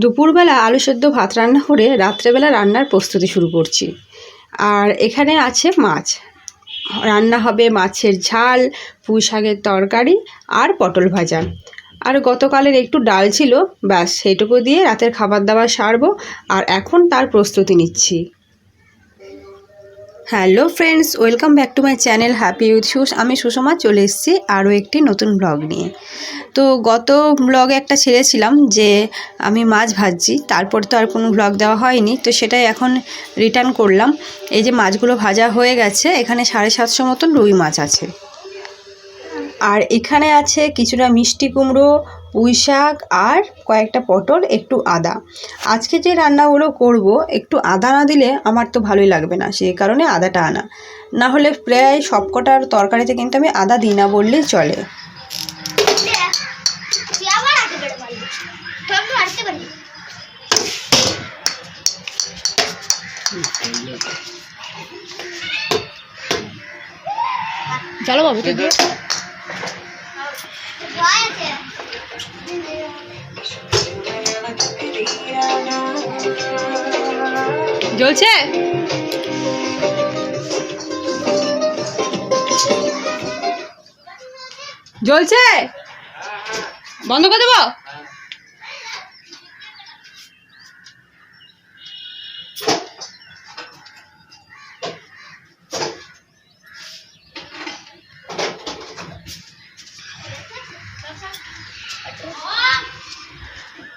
দুপুরবেলা আলু সেদ্ধ ভাত রান্না করে রাত্রেবেলা রান্নার প্রস্তুতি শুরু করছি। আর এখানে আছে মাছ। রান্না হবে মাছের ঝাল, পুঁই শাকের তরকারি আর পটল ভাজা। আর গতকালের একটু ডাল ছিল, ব্যাস সেইটুকু দিয়ে রাতের খাবার দাবার সারবো আর এখন তার প্রস্তুতি নিচ্ছি। Hello friends, welcome back to my channel happy with shoes আমি সুষমা, চলে এসেছি আরও একটি নতুন ব্লগ নিয়ে। তো গত ব্লগে একটা ছেড়েছিলাম যে আমি মাছ ভাজছি, তারপর তো আর কোনো ব্লগ দেওয়া হয়নি, তো সেটাই এখন রিটার্ন করলাম। এই যে মাছগুলো ভাজা হয়ে গেছে, এখানে সাড়ে সাতশো মতন রুই মাছ আছে। আর এখানে আছে কিছুটা মিষ্টি কুমড়ো, পুঁই শাক আর কয়েকটা পটল, একটু আদা। আজকে যে রান্নাগুলো করব, একটু আদা না দিলে আমার তো ভালোই লাগবে না সেই কারণে আদাটা আনা। না হলে প্রায় সবকটার তরকারিতে কিন্তু আমি আদা দিই না বললেই চলে। চলো বাবু জ্বলছে? জ্বলছে? বন্ধ করে দেবো?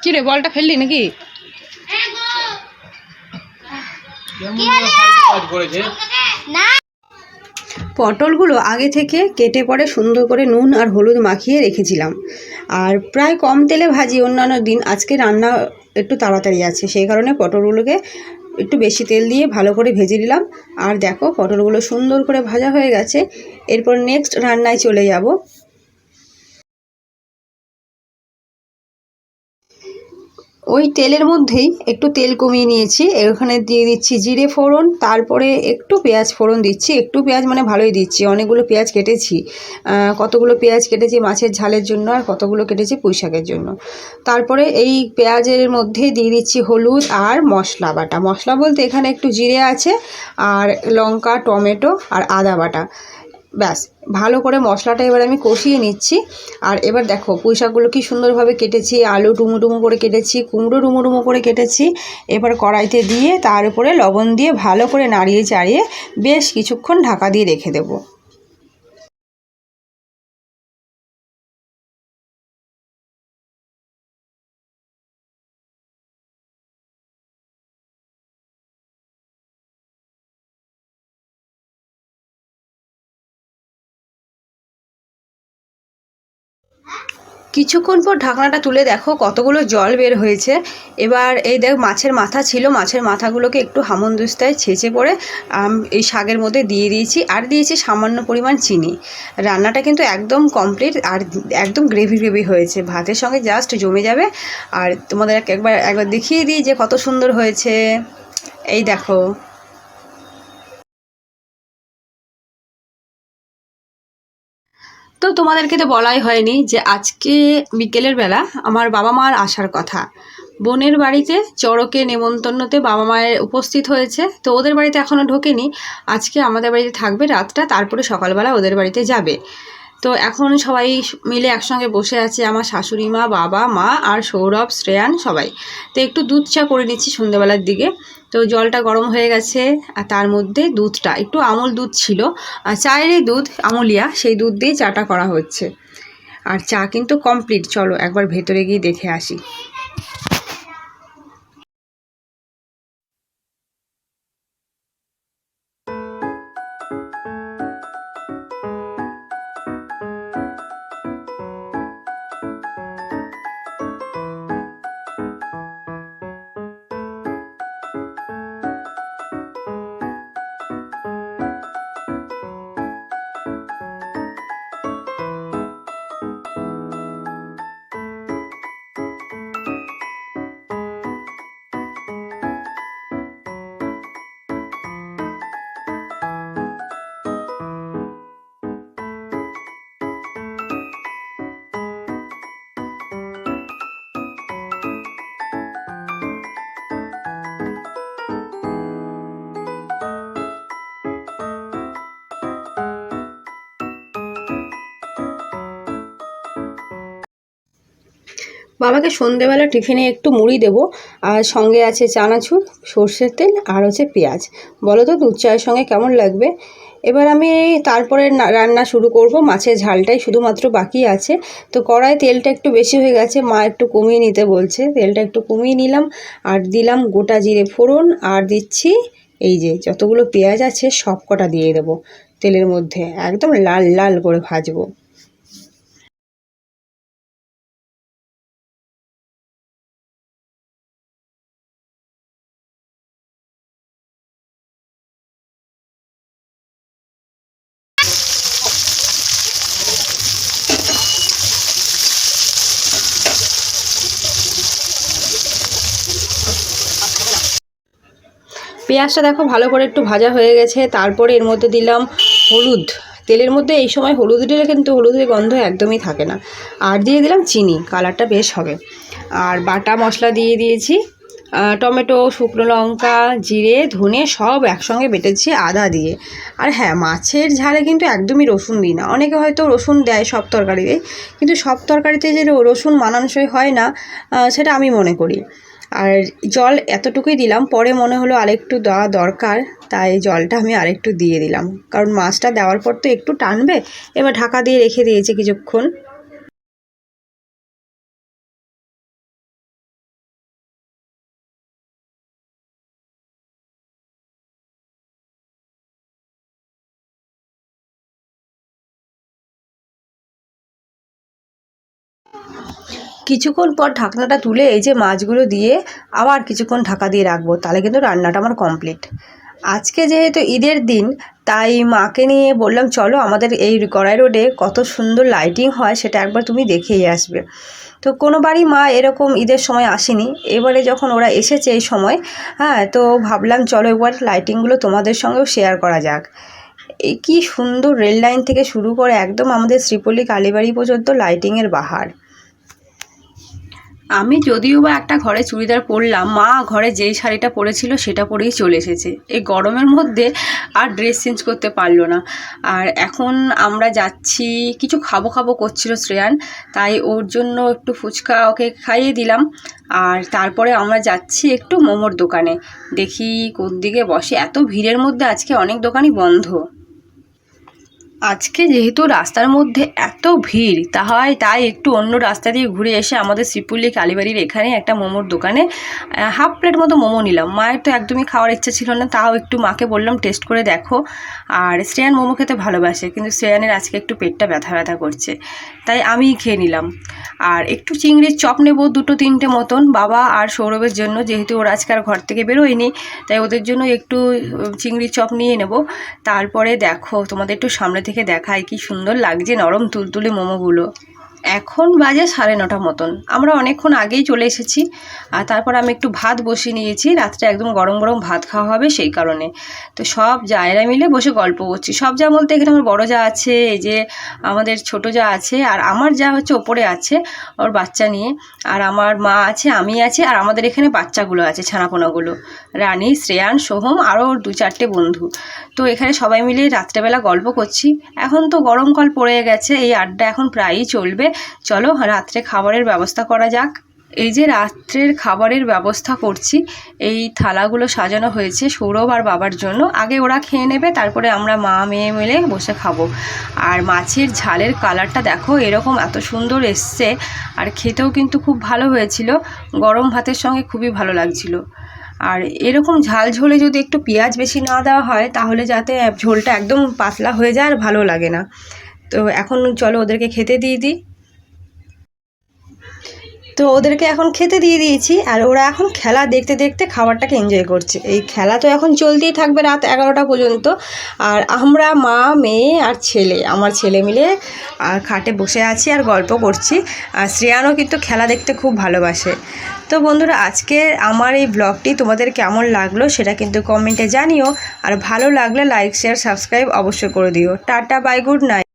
কি রে বলটা ফেললি নাকি? পটলগুলো আগে থেকে কেটে পরে সুন্দর করে নুন আর হলুদ মাখিয়ে রেখেছিলাম। আর প্রায় কম তেলে ভাজি, অন্যান্য দিন আজকে রান্না একটু তাড়াতাড়ি আছে। সেই কারণে পটলগুলোকে একটু বেশি তেল দিয়ে ভালো করে ভেজে নিলাম। আর দেখো, পটলগুলো সুন্দর করে ভাজা হয়ে গেছে। এরপর নেক্সট রান্নায় চলে যাব। ওই তেলের মধ্যেই একটু তেল কমিয়ে নিয়েছি এখানে দিয়ে দিচ্ছি জিরে ফোড়ন, তারপরে একটু পেঁয়াজ ফোড়ন দিচ্ছি, একটু পেঁয়াজ মানে ভালোই দিচ্ছি, অনেকগুলো পেঁয়াজ কেটেছি কতগুলো পেঁয়াজ কেটেছি মাছের ঝালের জন্য আর কতগুলো কেটেছি পুঁই শাকের জন্য। তারপরে এই পেঁয়াজের মধ্যে দিয়ে দিচ্ছি হলুদ আর মশলা বাটা। মশলা বলতে এখানে একটু জিরে আছে, আর লঙ্কা, টমেটো আর আদা বাটা। ব্যাস, ভালো করে মশলাটা এবার আমি কষিয়ে নিচ্ছি। আর এবার দেখো পুঁইশাকগুলো কি সুন্দরভাবে কেটেছি, আলু ডুমো ডুমো করে কেটেছি, কুমড়ো ডুমো ডুমো করে কেটেছি। এবার কড়াইতে দিয়ে তার উপরে লবণ দিয়ে ভালো করে নাড়িয়ে চাড়িয়ে বেশ কিছুক্ষণ ঢাকা দিয়ে রেখে দেবো। কিছুক্ষণ পর ঢাকনাটা তুলে দেখো কতগুলো জল বের হয়েছে। এবার এই দেখ মাছের মাথা ছিল মাছের মাথাগুলোকে একটু হামনদুস্তায় ছেঁচে আম, এই শাকের মধ্যে দিয়ে দিয়েছি আর দিয়েছি সামান্য পরিমাণ চিনি। রান্নাটা কিন্তু একদম কমপ্লিট আর একদম গ্রেভি গ্রেভি হয়েছে। ভাতের সঙ্গে জাস্ট জমে যাবে। আর তোমাদের এক- একবার একবার দেখিয়ে দিই যে কত সুন্দর হয়েছে। এই দেখো। তো তোমাদেরকে তো বলাই হয়নি যে আজকে বিকেলের বেলা আমার বাবা মার আসার কথা। বোনের বাড়িতে চড়কে নেমন্তন্নতে বাবা মায়ের উপস্থিত হয়েছে, তো ওদের বাড়িতে এখনও ঢোকেনি। আজকে আমাদের বাড়িতে থাকবে রাতটা, তারপরে সকালবেলা ওদের বাড়িতে যাবে। তো এখন সবাই মিলে একসঙ্গে বসে আছে, আমার শাশুড়ি মা, বাবা, মা আর সৌরভ, শ্রেয়ান সবাই। তো একটু দুধ চা করে নিচ্ছি সন্ধ্যেবেলার দিকে। তো জলটা গরম হয়ে গেছে, আর তার মধ্যে দুধটা, একটু আমুল দুধ ছিল। আর চায়েরই দুধ, আমুলিয়া, সেই দুধ দিয়ে চাটা করা হচ্ছে। আর চা কিন্তু কমপ্লিট চলো একবার ভেতরে গিয়ে দেখে আসি। বাবাকে সন্ধেবেলা টিফিনে একটু মুড়ি দেবো। আর সঙ্গে আছে চানাচুর, সর্ষের তেল আর হচ্ছে পেঁয়াজ। বলো তো দুধ চায়ের সঙ্গে কেমন লাগবে? এবার আমি তারপরে রান্না শুরু করব। মাছের ঝালটাই শুধুমাত্র বাকি আছে। তো কড়াই তেলটা একটু বেশি হয়ে গেছে, মা একটু কমিয়ে নিতে বলছে। তেলটা একটু কমিয়ে নিলাম আর দিলাম গোটা জিরে ফোড়ন। আর দিচ্ছি এই যে যতগুলো পেঁয়াজ আছে সব কটা দিয়ে দেবো তেলের মধ্যে। একদম লাল লাল করে ভাজবো। পেঁয়াজটা দেখো ভালো করে একটু ভাজা হয়ে গেছে। তারপরে এর মধ্যে দিলাম হলুদ। তেলের মধ্যে এই সময় হলুদ দিলে কিন্তু হলুদের গন্ধ একদমই থাকে না। আর দিয়ে দিলাম চিনি, কালারটা বেশ হবে। আর বাটা মশলা দিয়ে দিয়েছি। টমেটো, শুকনো লঙ্কা, জিরে, ধনে সব একসঙ্গে বেটেছি আদা দিয়ে। আর হ্যাঁ মাছের ঝালে কিন্তু একদমই রসুন দিই না। অনেকে হয়তো রসুন দেয় সব তরকারিতে, কিন্তু সব তরকারিতে যে রসুন মানানসই হয় না সেটা আমি মনে করি। আর জল এতটুকুই দিলাম, পরে মনে হলো আরেকটু দেওয়া দরকার, তাই জলটা আমি আরেকটু দিয়ে দিলাম। কারণ মাছটা দেওয়ার পর তো একটু টানবে, এবার ঢাকা দিয়ে রেখে দিয়েছি কিছুক্ষণ। কিছুক্ষণ পর ঢাকনাটা তুলে এই যে মাছগুলো দিয়ে আবার কিছুক্ষণ ঢাকা দিয়ে রাখব, তাহলে কিন্তু রান্নাটা আমার কমপ্লিট আজকে যেহেতু ঈদের দিন, তাই মাকে নিয়ে বললাম, চলো আমাদের এই গড়াই রোডে কত সুন্দর লাইটিং হয়, সেটা একবার তুমি দেখেই আসবে। তো কোনো বাড়ি মা এরকম ঈদের সময় আসেনি। এবারে যখন ওরা এসেছে এই সময় হ্যাঁ তো ভাবলাম চলো একবার লাইটিংগুলো তোমাদের সঙ্গেও শেয়ার করা যাক। কি সুন্দর রেল লাইন থেকে শুরু করে একদম আমাদের শ্রীপল্লী কালীবাড়ি পর্যন্ত লাইটিংয়ের বাহার। আমি যদিও বা একটা ঘরে চুড়িদার পরলাম, মা ঘরে যেই শাড়িটা পরেছিল সেটা পরেই চলে এসেছে। এই গরমের মধ্যে আর ড্রেস চেঞ্জ করতে পারল না। আর এখন আমরা যাচ্ছি, কিছু খাব খাব করছিল শ্রেয়ান, তাই ওর জন্য একটু ফুচকা ওকে খাইয়ে দিলাম। আর তারপরে আমরা যাচ্ছি একটু মোমোর দোকানে। দেখি কোন দিকে বসে। এত ভিড়ের মধ্যে আজকে অনেক দোকানই বন্ধ। আজকে যেহেতু রাস্তার মধ্যে এত ভিড় তাহাই তাই একটু অন্য রাস্তা দিয়ে ঘুরে এসে আমাদের শ্রীপুল্লি কালীবাড়ির এখানে একটা মোমোর দোকানে হাফ প্লেট মতো মোমো নিলাম। মায়ের তো একদমই খাওয়ার ইচ্ছা ছিল না, তাও একটু মাকে বললাম, টেস্ট করে দেখো। আর শ্রেয়ান মোমো খেতে ভালোবাসে, কিন্তু শ্রেয়ানের আজকে একটু পেটটা ব্যথা ব্যথা করছে, তাই আমিই খেয়ে নিলাম। আর একটু চিংড়ির চপ নেব দুটো তিনটে মতন, বাবা আর সৌরভের জন্য, যেহেতু ওরা আজকে আর ঘর থেকে বেরোয়নি, তাই ওদের জন্য একটু চিংড়ির চপ নিয়ে নেব। তারপরে দেখো, তোমাদের একটু সামনে থেকে দেখায় কি সুন্দর লাগছে নরম তুলতুলে মোমোগুলো। এখন বাজে সাড়ে নটা মতন। আমরা অনেকক্ষণ আগেই চলে এসেছি, আর তারপর আমি একটু ভাত বসিয়ে নিয়েছি। রাত্রে একদম গরম গরম ভাত খাওয়া হবে সেই কারণে। তো সব জায়রা মিলে বসে গল্প করছি। সব যা বলতে এখানে আমার বড় যা আছে, এই যে আমাদের ছোট যা আছে, আর আমার যা হচ্ছে ওপরে আছে, ওর বাচ্চা নিয়ে। আর আমার মা আছে, আমি আছি, আর আমাদের এখানে বাচ্চাগুলো আছে, ছানাপোনাগুলো। রানী, শ্রেয়ান, সোহম, আরও দু চারটে বন্ধু। তো এখানে সবাই মিলে রাত্রেবেলা গল্প করছি। এখন তো গরমকাল পড়ে গেছে, এই আড্ডা এখন প্রায়ই চলবে। চলো রাত্রে খাবারের ব্যবস্থা করা যাক। এই যে রাত্রের খাবারের ব্যবস্থা করছি, এই থালাগুলো সাজানো হয়েছে সৌরভ আর বাবার জন্য। আগে ওরা খেয়ে নেবে, তারপরে আমরা মা মেয়ে মিলে বসে খাব। আর মাছের ঝালের কালারটা দেখো, এরকম এত সুন্দর এসছে। আর খেতেও কিন্তু খুব ভালো হয়েছিল, গরম ভাতের সঙ্গে খুবই ভালো লাগছিল। আর এরকম ঝাল ঝোলে যদি একটু পেঁয়াজ বেশি না দেওয়া হয়, তাহলে যাতে ঝোলটা একদম পাতলা হয়ে যায় আর ভালো লাগে না। তো এখন চলো ওদেরকে খেতে দিয়ে দিই। তো ওদেরকে এখন খেতে দিয়ে দিয়েছি, আর ওরা এখন খেলা দেখতে দেখতে খাবারটাকে এনজয় করছে। এই খেলা তো এখন চলতেই থাকবে রাত এগারোটা পর্যন্ত, আর আমরা মা, মেয়ে আর ছেলে, আমার ছেলে মিলে আর খাটে বসে আছি আর গল্প করছি। আর শ্রেয়ানও কিন্তু খেলা দেখতে খুব ভালোবাসে। তো বন্ধুরা, আজকে আমার এই ব্লগটি তোমাদের কেমন লাগল সেটা কিন্তু কমেন্টে জানিও, আর ভালো লাগলে লাইক শেয়ার সাবস্ক্রাইব অবশ্যই করে দিও। Tata bye good night